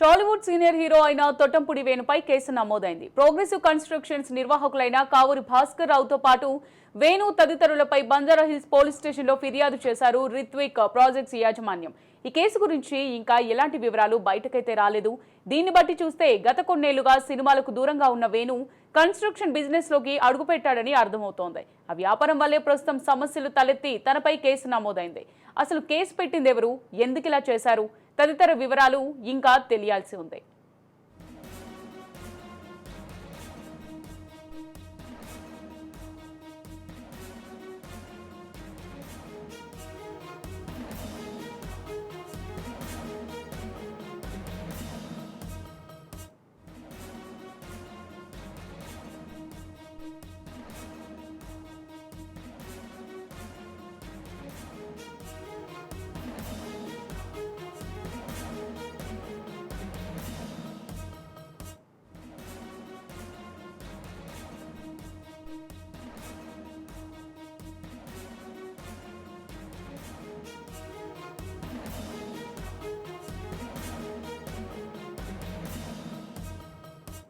Tollywood senior hero అయిన తొట్టంపుడి వేణుపై case నమోదైంది. ప్రోగ్రెసివ్ కన్స్ట్రక్షన్స్ నిర్వాహకులైన కావూరి భాస్కర్ రావుతో పాటు వేణు తదితరులపై బంజారా హిల్స్ పోలీస్ స్టేషన్లో ఫిర్యాదు చేశారు రిత్విక్ ప్రాజెక్ట్స్ యాజమాన్యం. ఈ కేసు గురించి ఇంకా ఎలాంటి వివరాలు బయటకైతే రాలేదు. దీన్ని బట్టి చూస్తే గత కొన్నేళ్ళుగా సినిమాలకు దూరంగా ఉన్న వేణు కన్స్ట్రక్షన్ బిజినెస్లోకి అడుగుపెట్టాడని అర్థమవుతోంది. ఆ వ్యాపారం వల్లే ప్రస్తుతం సమస్యలు తలెత్తి తనపై కేసు నమోదైంది. అసలు కేసు పెట్టిందెవరు? ఇలా చేశారు? తదితర వివరాలు ఇంకా తెలియాల్సి ఉంది.